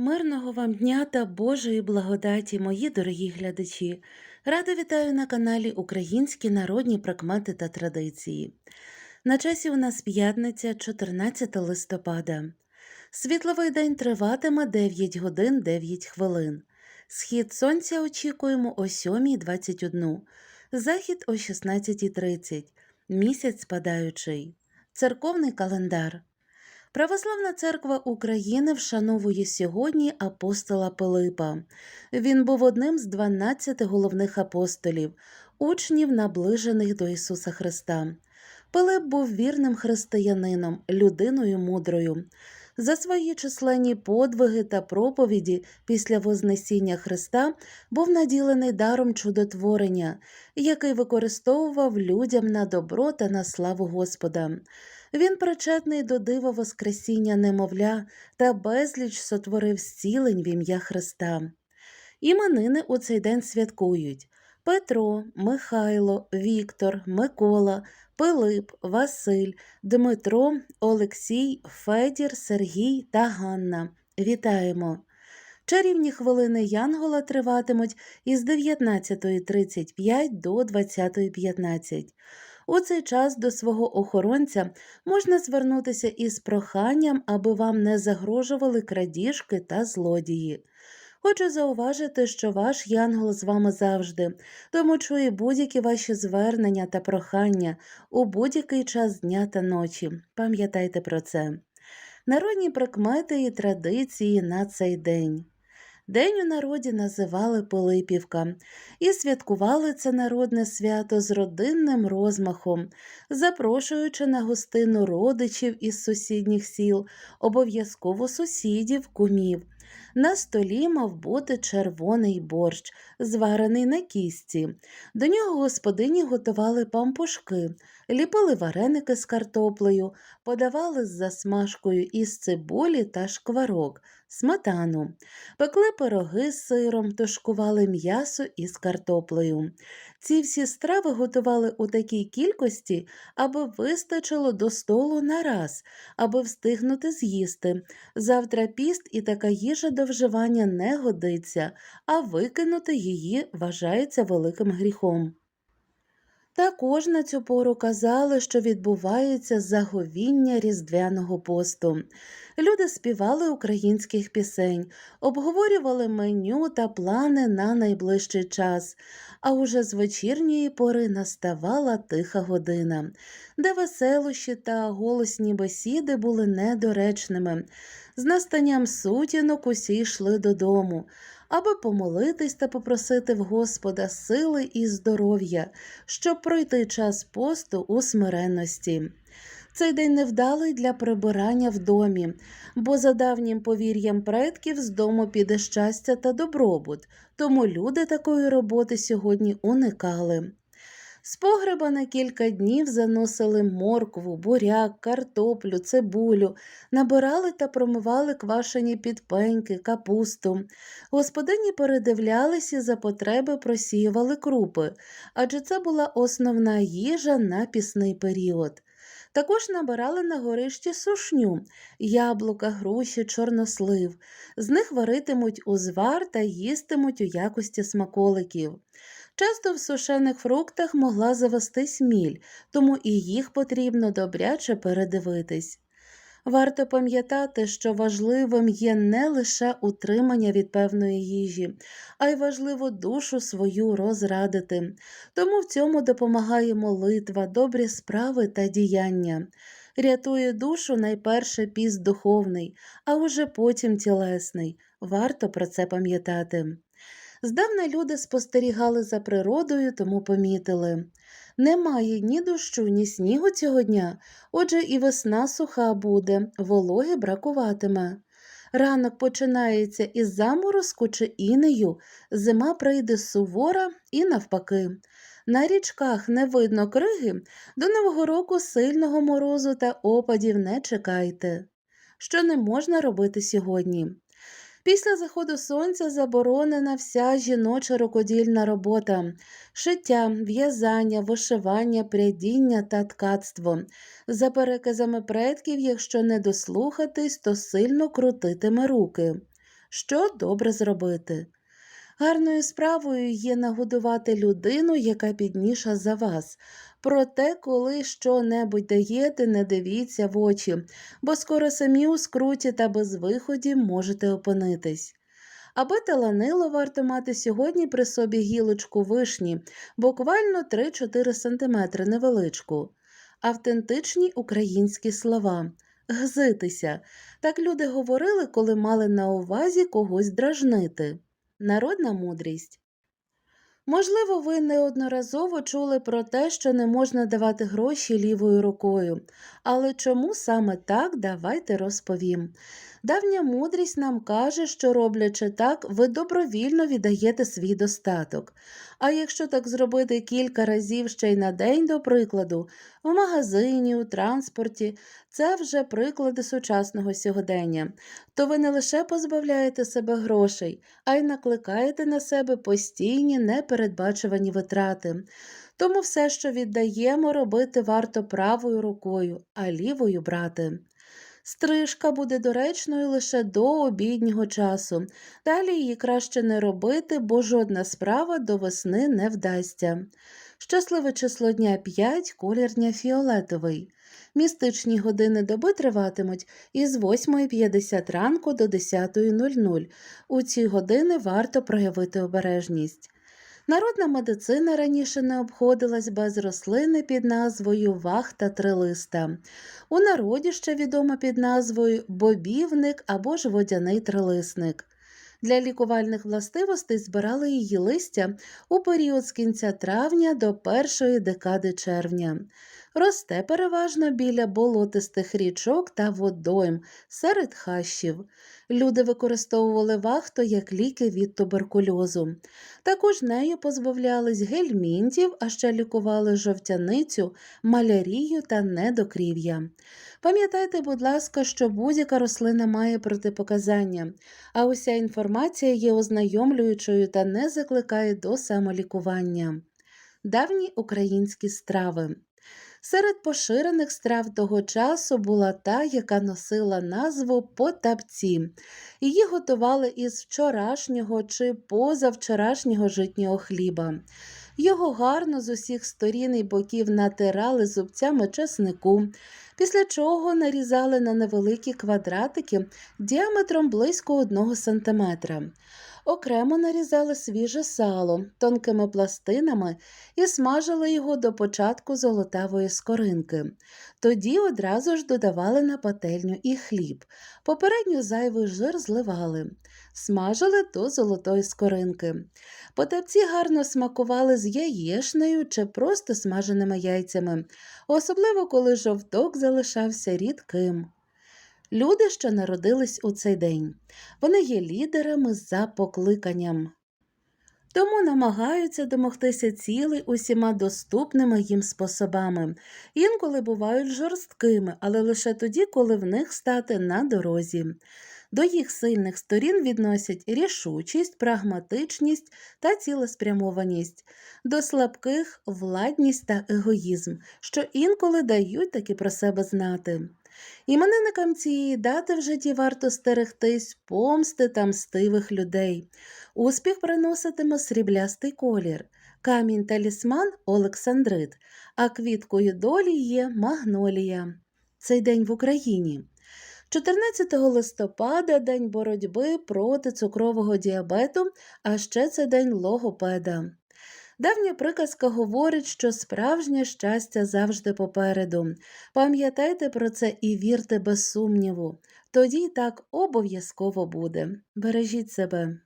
Мирного вам дня та Божої благодаті, мої дорогі глядачі! Рада вітаю на каналі Українські народні прикмети та традиції. На часі у нас п'ятниця, 14 листопада. Світловий день триватиме 9 годин 9 хвилин. Схід сонця очікуємо о 7.21, захід о 16.30, місяць спадаючий. Церковний календар. Православна церква України вшановує сьогодні апостола Пилипа. Він був одним з 12 головних апостолів, учнів, наближених до Ісуса Христа. Пилип був вірним християнином, людиною мудрою. За свої численні подвиги та проповіді після Вознесіння Христа був наділений даром чудотворення, який використовував людям на добро та на славу Господа. Він причетний до дива Воскресіння немовля та безліч сотворив зцілень в ім'я Христа. Іменини у цей день святкують Петро, Михайло, Віктор, Микола, Пилип, Василь, Дмитро, Олексій, Федір, Сергій та Ганна. Вітаємо! Чарівні хвилини Янгола триватимуть із 19.35 до 20.15. У цей час до свого охоронця можна звернутися із проханням, аби вам не загрожували крадіжки та злодії. Хочу зауважити, що ваш янгол з вами завжди, тому чує будь-які ваші звернення та прохання у будь-який час дня та ночі. Пам'ятайте про це. Народні прикмети і традиції на цей день. День у народі називали Пилипівка і святкували це народне свято з родинним розмахом, запрошуючи на гостину родичів із сусідніх сіл, обов'язково сусідів, кумів. На столі мав бути червоний борщ, зварений на кісті. До нього господині готували пампушки, ліпили вареники з картоплею, подавали з засмажкою із цибулі та шкварок, сметану, пекли пироги з сиром, тушкували м'ясо із картоплею. Ці всі страви готували у такій кількості, аби вистачило до столу на раз, аби встигнути з'їсти. Завтра піст і така їжа до вживання не годиться, а викинути її вважається великим гріхом. Також на цю пору казали, що відбувається заговіння різдвяного посту. Люди співали українських пісень, обговорювали меню та плани на найближчий час, а уже з вечірньої пори наставала тиха година, де веселощі та голосні бесіди були недоречними. З настанням сутінок усі йшли додому, аби помолитись та попросити в Господа сили і здоров'я, щоб пройти час посту у смиренності. Цей день невдалий для прибирання в домі, бо за давнім повір'ям предків з дому піде щастя та добробут, тому люди такої роботи сьогодні уникали. З погреба на кілька днів заносили моркву, буряк, картоплю, цибулю, набирали та промивали квашені підпеньки, капусту. Господині передивлялись і за потреби просіювали крупи, адже це була основна їжа на пісний період. Також набирали на горищі сушню, яблука, груші, чорнослив. З них варитимуть узвар та їстимуть у якості смаколиків. Часто в сушених фруктах могла завестись міль, тому і їх потрібно добряче передивитись. Варто пам'ятати, що важливим є не лише утримання від певної їжі, а й важливо душу свою розрадити. Тому в цьому допомагає молитва, добрі справи та діяння. Рятує душу найперше піст духовний, а уже потім тілесний. Варто про це пам'ятати. Здавна люди спостерігали за природою, тому помітили. Немає ні дощу, ні снігу цього дня, отже і весна суха буде, вологи бракуватиме. Ранок починається із заморозку чи інею, зима прийде сувора і навпаки. На річках не видно криги, до Нового року сильного морозу та опадів не чекайте. Що не можна робити сьогодні? Після заходу сонця заборонена вся жіноча рукодільна робота, шиття, в'язання, вишивання, прядіння та ткацтво. За переказами предків, якщо не дослухатись, то сильно крутитиме руки. що добре зробити. Гарною справою є нагодувати людину, яка підніша за вас. Проте, коли що-небудь даєте, не дивіться в очі, бо скоро самі у скруті та безвиході можете опинитись. Аби таланило, варто мати сьогодні при собі гілочку вишні, буквально 3-4 см невеличку. Автентичні українські слова. Гзитися. Так люди говорили, коли мали на увазі когось дражнити. Народна мудрість. Можливо, ви неодноразово чули про те, що не можна давати гроші лівою рукою. Але чому саме так, давайте розповім. Давня мудрість нам каже, що роблячи так, ви добровільно віддаєте свій достаток. А якщо так зробити кілька разів ще й на день, до прикладу, в магазині, у транспорті, це вже приклади сучасного сьогодення, то ви не лише позбавляєте себе грошей, а й накликаєте на себе постійні непередбачувані витрати. Тому все, що віддаємо, робити варто правою рукою, а лівою брати. Стрижка буде доречною лише до обіднього часу. Далі її краще не робити, бо жодна справа до весни не вдасться. Щасливе число дня 5, колір дня фіолетовий. Містичні години доби триватимуть із 8.50 ранку до 10.00. У ці години варто проявити обережність. Народна медицина раніше не обходилась без рослини під назвою вахта трилиста. У народі ще відома під назвою бобівник або ж водяний трилисник. Для лікувальних властивостей збирали її листя у період з кінця травня до першої декади червня. Росте переважно біля болотистих річок та водойм серед хащів. Люди використовували вахту як ліки від туберкульозу. Також нею позбавлялись гельмінтів, а ще лікували жовтяницю, малярію та недокрів'я. Пам'ятайте, будь ласка, що будь-яка рослина має протипоказання, а уся інформація є ознайомлюючою та не закликає до самолікування. Давні українські страви. Серед поширених страв того часу була та, яка носила назву потапці. Її готували із вчорашнього чи позавчорашнього житнього хліба. Його гарно з усіх сторін і боків натирали зубцями чеснику, після чого нарізали на невеликі квадратики діаметром близько 1 см. Окремо нарізали свіже сало тонкими пластинами і смажили його до початку золотавої скоринки. Тоді одразу ж додавали на пательню і хліб. Попередньо зайвий жир зливали, смажили до золотої скоринки. Потапці гарно смакували з яєшнею чи просто смаженими яйцями, особливо коли жовток залишався рідким. Люди, що народились у цей день, вони є лідерами за покликанням. Тому намагаються домогтися цілей усіма доступними їм способами. Інколи бувають жорсткими, але лише тоді, коли в них стати на дорозі. До їх сильних сторін відносять рішучість, прагматичність та цілеспрямованість, до слабких владність та егоїзм, що інколи дають таки про себе знати. Іменинникам цієї дати в житті варто стерегтись помсти та мстивих людей. Успіх приноситиме сріблястий колір, камінь талісман Олександрит, а квіткою долі є магнолія. Цей день в Україні. 14 листопада День боротьби проти цукрового діабету, а ще це день логопеда. Давня приказка говорить, що справжнє щастя завжди попереду. Пам'ятайте про це і вірте без сумніву. Тоді так обов'язково буде. Бережіть себе.